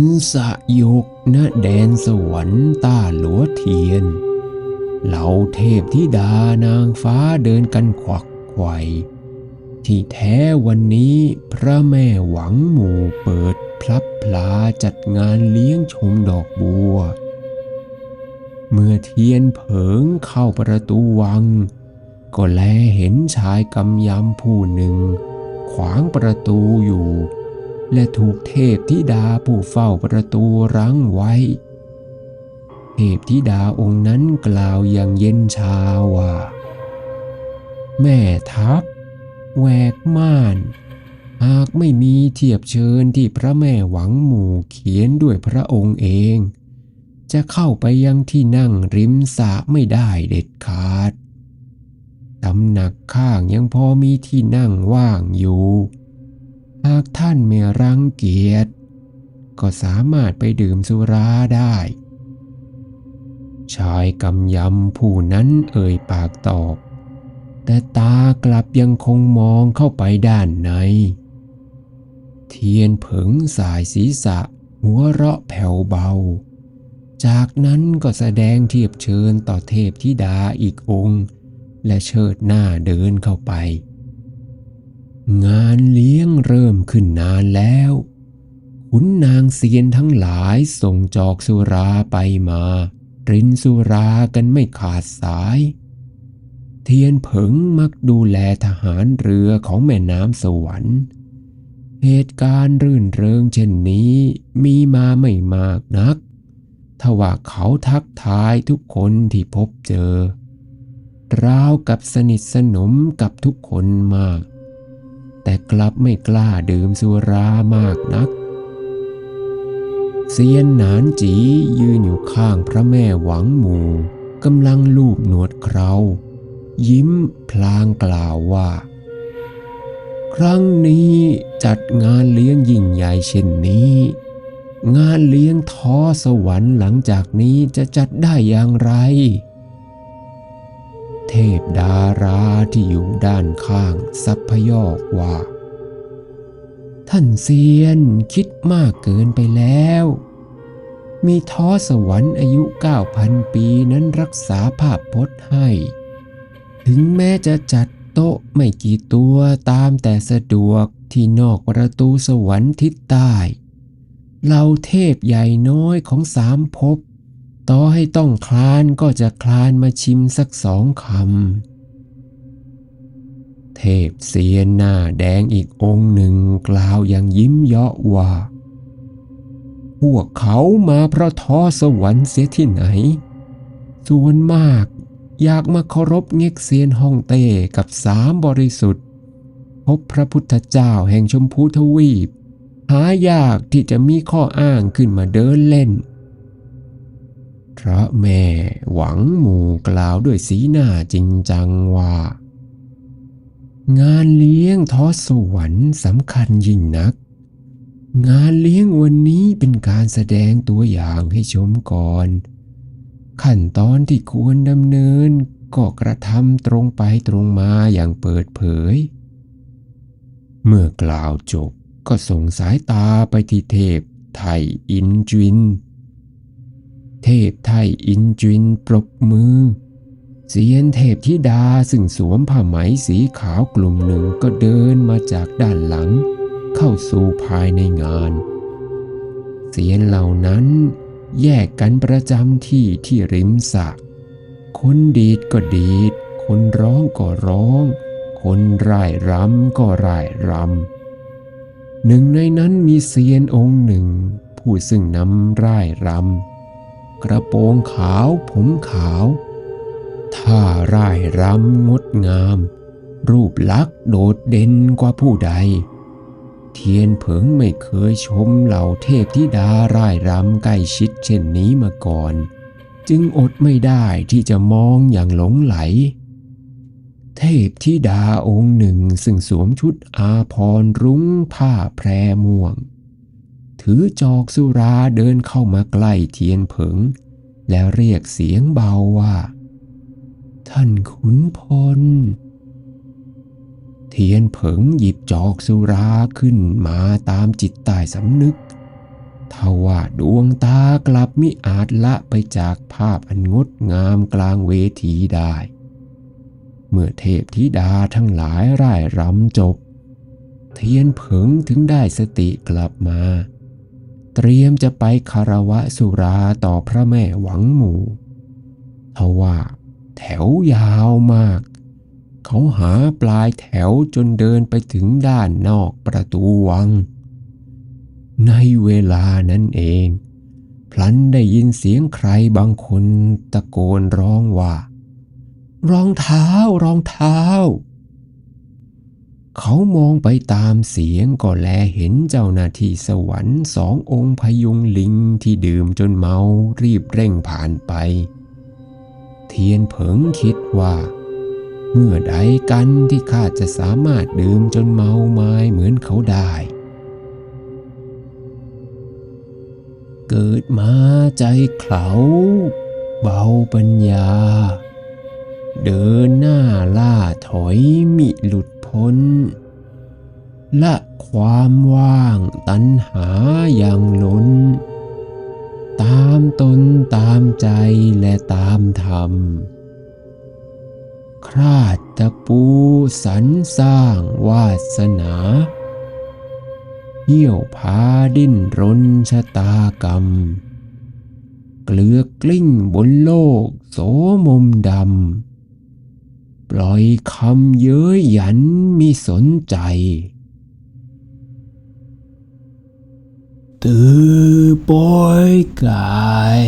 นสะยกณแดนสวรรค์ต้าหลัวเทียน เหล่าเทพธิดานางฟ้าเดินกันขวักไขวที่แท้วันนี้พระแม่หวังหมู่เปิดพลับพลาจัดงานเลี้ยงชมดอกบัว เมื่อเทียนเผิงเข้าประตูวัง ก็แลเห็นชายกำยำผู้หนึ่ง ขวางประตูอยู่ และถูกเทพธิดาผู้เฝ้าประตูรั้งไว้ เทพธิดาองค์นั้นกล่าวอย่างเย็นชาว่า แม่ทัพแหวกม่าน หากไม่มีเทียบเชิญที่พระแม่หวังหมู่เขียนด้วยพระองค์เอง จะเข้าไปยังที่นั่งริมสระไม่ได้เด็ดขาดตำหนักข้างยังพอมีที่นั่งว่างอยู่ หากท่านไม่รังเกียจก็สามารถไปดื่มสุราได้ ชายกำยำผู้นั้นเอ่ยปากตอบ แต่ตากลับยังคงมองเข้าไปด้านใน เทียนเผิงสายศีรษะหัวเราะแผ่วเบา จากนั้นก็แสดงเทียบเชิญต่อเทพธิดาอีกองค์ และเชิดหน้าเดินเข้าไป งานเลี้ยงเริ่มขึ้นนานแล้วขุนนางเซียนทั้งหลายส่งจอกสุราไปมา รินสุรากันไม่ขาดสาย เทียนเผิงมักดูแลทหารเรือของแม่น้ำสวรรค์ เหตุการณ์รื่นเริงเช่นนี้มีมาไม่มากนักทว่าเขาทักทายทุกคนที่พบเจอ ราวกับสนิทสนมกับทุกคนมาก แต่กลับไม่กล้าดื่มสุรามากนัก เซียนหนานจียืนอยู่ข้างพระแม่หวังหมู่กำลังลูบหนวดเครายิ้มพลางกล่าวว่า ครั้งนี้จัดงานเลี้ยงยิ่งใหญ่เช่นนี้ งานเลี้ยงท้อสวรรค์หลังจากนี้จะจัดได้อย่างไร เทพดาราที่อยู่ด้านข้างสัพพยอกว่า ท่านเซียนคิดมากเกินไปแล้ว มีท้อสวรรค์อายุ 9,000 ปีนั้นรักษาภาพพจน์ให้ ถึงแม้จะจัดโต๊ะไม่กี่ตัวตามแต่สะดวกที่นอกประตูสวรรค์ทิศใต้เหล่าเทพใหญ่น้อยของสามภพ ต่อให้ต้องคลานก็จะคลานมาชิมสักสองคำ เทพเสียนหน้าแดงอีกองค์หนึ่งกล่าวอย่างยิ้มเยาะว่า พวกเขามาเพราะท้อสวรรค์เสียที่ไหน ส่วนมากอยากมาเคารพเง็กเซียนฮ่องเต้กับสามบริสุทธิ์ พบพระพุทธเจ้าแห่งชมพูทวีป หายากที่จะมีข้ออ้างขึ้นมาเดินเล่น พระแม่หวังหมู่กล่าวด้วยสีหน้าจริงจังว่า งานเลี้ยงทอสวรรค์สำคัญยิ่งนัก งานเลี้ยงวันนี้เป็นการแสดงตัวอย่างให้ชมก่อน ขั้นตอนที่ควรดำเนินก็กระทำตรงไปตรงมาอย่างเปิดเผย เมื่อกล่าวจบก็ส่งสายตาไปที่เทพไทยอินจิน เทพไทยอินจินปรบมือ เสียนเทพธิดาซึ่งสวมผ้าไหมสีขาวกลุ่มหนึ่งก็เดินมาจากด้านหลัง เข้าสู่ภายในงาน เสียนเหล่านั้นแยกกันประจำที่ที่ริมสระคนดีดก็ดีด คนร้องก็ร้อง คนร่ายรำก็ร่ายรำหนึ่งในนั้นมีเซียนองค์หนึ่ง ผู้ซึ่งนำร่ายรำ กระโปรงขาวผมขาว ท่าร่ายรำงดงาม รูปลักษณ์โดดเด่นกว่าผู้ใด เทียนเผิงไม่เคยชมเหล่าเทพธิดาร่ายรำใกล้ชิดเช่นนี้มาก่อน จึงอดไม่ได้ที่จะมองอย่างหลงไหล เทพธิดาองค์หนึ่งซึ่งสวมชุดอาพรณ์รุ้งผ้าแพรม่วง ถือจอกสุราเดินเข้ามาใกล้เทียนเผิง แล้วเรียกเสียงเบาว่า ท่านขุนพล เทียนเผิงหยิบจอกสุราขึ้นมาตามจิตใต้สำนึกทว่าดวงตากลับมิอาจละไปจากภาพอันงดงามกลางเวทีได้ เมื่อเทพธิดาทั้งหลายร่ายรำจบ เทียนเผิงถึงได้สติกลับมา เตรียมจะไปคารวะสุราต่อพระแม่หวังหมู่ทว่าแถวยาวมาก เขาหาปลายแถวจนเดินไปถึงด้านนอกประตูวัง ในเวลานั้นเอง พลันได้ยินเสียงใครบางคนตะโกนร้องว่า รองเท้ารองเท้า เขามองไปตามเสียงก็แลเห็นเจ้าหน้าที่สวรรค์สององค์พยุงลิงที่ดื่มจนเมารีบเร่งผ่านไป เทียนเผิงคิดว่า เมื่อใดกันที่ข้าจะสามารถดื่มจนเมาไม้เหมือนเขาได้ เกิดมาใจเขาเบาปัญญา เดินหน้าล่าถอยมิหลุดพ้น ละความว่างตัณหาอย่างล้น ตามตนตามใจและตามธรรม คราดตะปูสรรสร้างวาสนาเยี่ยวพาดิ้นรนชะตากรรม เกลือกกลิ้งบนโลกโสมมดำ ปล่อยคำเย้ยหยันมิสนใจ ตือปอยกาย